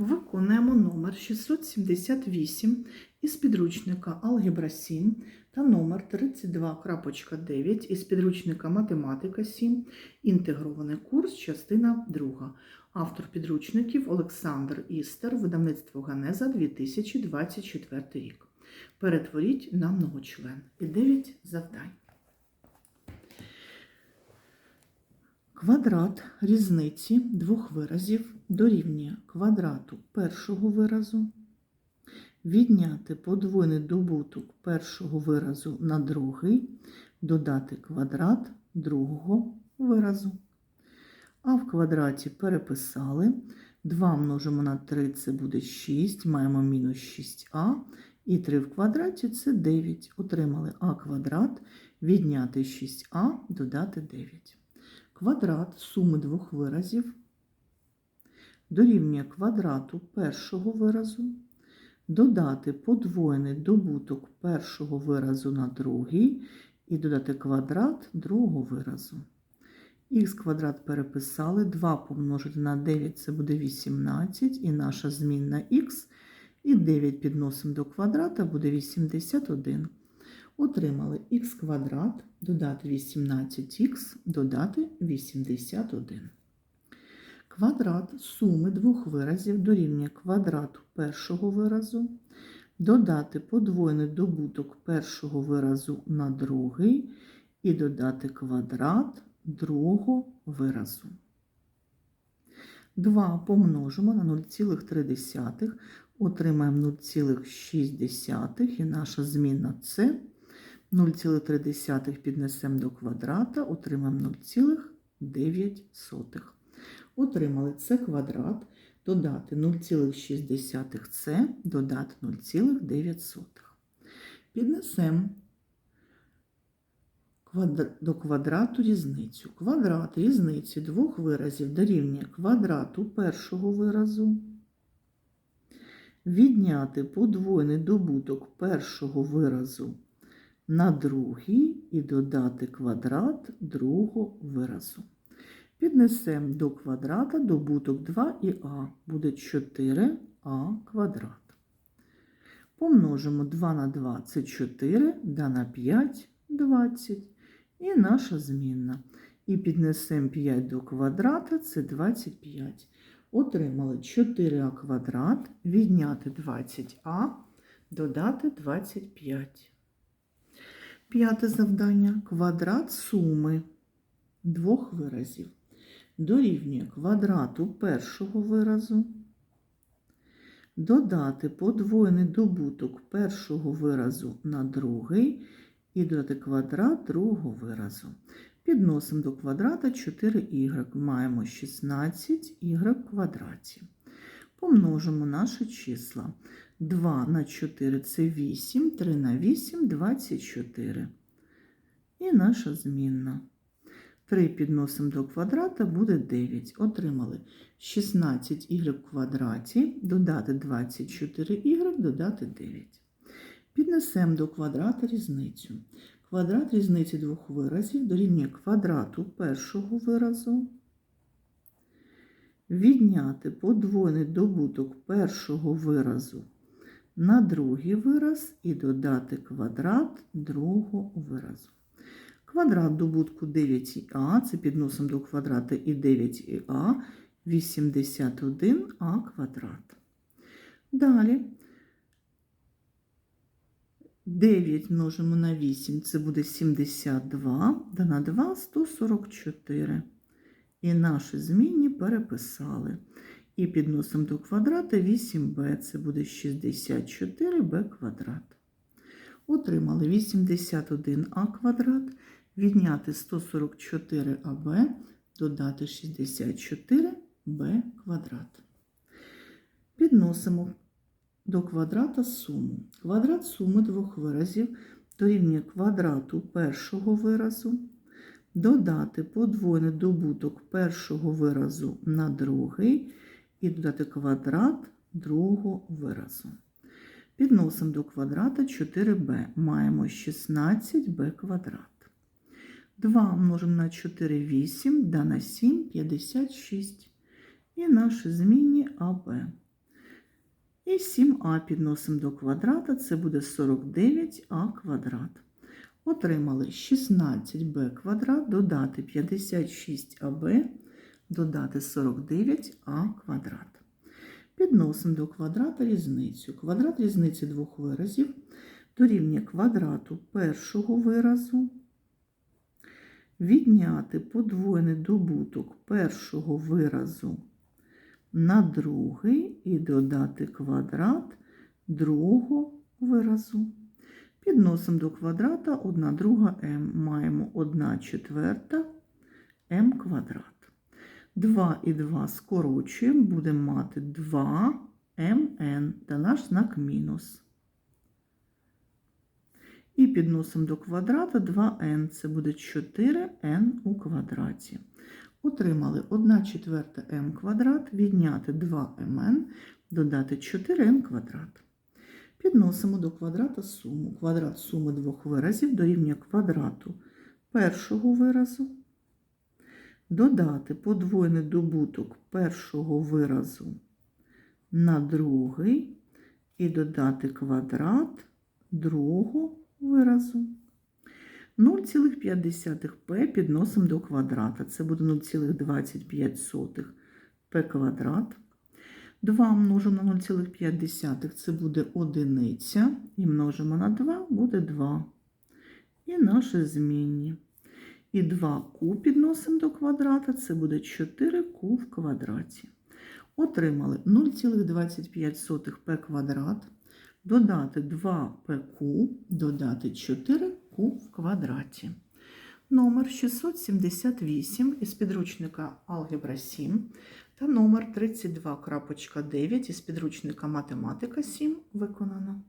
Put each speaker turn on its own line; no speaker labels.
Виконуємо номер 678 із підручника Алгебра 7 та номер 32.9 із підручника Математика 7, інтегрований курс, частина 2. Автор підручників Олександр Істер, видавництво Ганеза 2024 рік. Перетворіть на многочлен. І 9 завдань. Квадрат різниці двох виразів дорівнює квадрату першого виразу, відняти подвойний добуток першого виразу на другий, додати квадрат другого виразу. А в квадраті переписали. 2 множимо на 3 це буде 6, маємо мінус 6а. І 3 в квадраті це 9. Отримали а квадрат, відняти 6а, додати 9 квадрат суми двох виразів дорівнює квадрату першого виразу, додати подвоєний добуток першого виразу на другий і додати квадрат другого виразу. Х квадрат переписали, 2 помножити на 9 це буде 18, і наша змінна х, і 9 підносимо до квадрата, буде 81. Отримали х квадрат, додати 18х, додати 81. Квадрат суми двох виразів дорівнює квадрату першого виразу, додати подвоєний добуток першого виразу на другий і додати квадрат другого виразу. 2 помножимо на 0,3, отримаємо 0,6 і наша змінна це 0,3 піднесемо до квадрата, отримаємо 0,9. Отримали це квадрат, додати 0,6 це, додати 0,9. Піднесемо до квадрату різницю. Квадрат різниці двох виразів дорівнює квадрату першого виразу. Відняти подвойний добуток першого виразу на другий і додати квадрат другого виразу. Піднесемо до квадрата добуток 2 і а буде 4а квадрат. Помножимо 2 на 2 це 4, да на 5 20. І наша змінна. І піднесемо 5 до квадрата це 25. Отримали 4а квадрат, відняти 20а, додати 25. П'яте завдання квадрат суми двох виразів дорівнює квадрату першого виразу, додати подвоєний добуток першого виразу на другий і додати квадрат другого виразу. Підносимо до квадрата 4y, маємо 16y в квадраті. Помножимо наші числа. 2 на 4 це 8, 3 на 8 24. І наша змінна. 3 підносимо до квадрата, буде 9. Отримали 16y в квадраті, додати 24y, додати 9. Піднесемо до квадрата різницю. Квадрат різниці двох виразів дорівнює квадрату першого виразу. Відняти подвойний добуток першого виразу на другий вираз і додати квадрат другого виразу. Квадрат добутку 9а, це підносимо до квадрата і 9а, 81а квадрат. Далі 9 множимо на 8, це буде 72, да на 2 144. І наші змінні переписали. І підносимо до квадрата 8b, це буде 64b квадрат. Отримали 81а квадрат, відняти 144аб, додати 64b квадрат. Підносимо до квадрата суму. Квадрат суми двох виразів дорівнює квадрату першого виразу, додати подвойний добуток першого виразу на другий і додати квадрат другого виразу. Підносимо до квадрата 4b. Маємо 16b квадрат. 2 множимо на 4 8, да на 7 56. І наші змінні АБ. І 7а підносимо до квадрата, це буде 49а квадрат. Отримали 16b квадрат, додати 56аб, додати 49а квадрат. Підносимо до квадрата різницю. Квадрат різниці двох виразів дорівнює квадрату першого виразу, відняти подвоєний добуток першого виразу на другий і додати квадрат другого виразу. Підносимо до квадрата 1 друга m. Маємо 1 четверта m квадрат. 2 і 2 скорочуємо, будемо мати 2 mn та наш знак мінус. І підносимо до квадрата 2n, це буде 4n у квадраті. Отримали 1 четверта m квадрат, відняти 2mn, додати 4n квадрат. Підносимо до квадрата суму. Квадрат суми двох виразів дорівнює квадрату першого виразу, додати подвоєний добуток першого виразу на другий і додати квадрат другого виразу. 0,5p підносимо до квадрата. Це буде 0,25 p квадрат. 2 множимо на 0,5 це буде одиниця. І множимо на 2 буде 2. І наші змінні. І 2q підносимо до квадрата, це буде 4q в квадраті. Отримали 0,25p квадрат, додати 2pq, додати 4q в квадраті. Номер 678 із підручника Алгебра 7 та номер 32.9 із підручника Математика 7 виконано.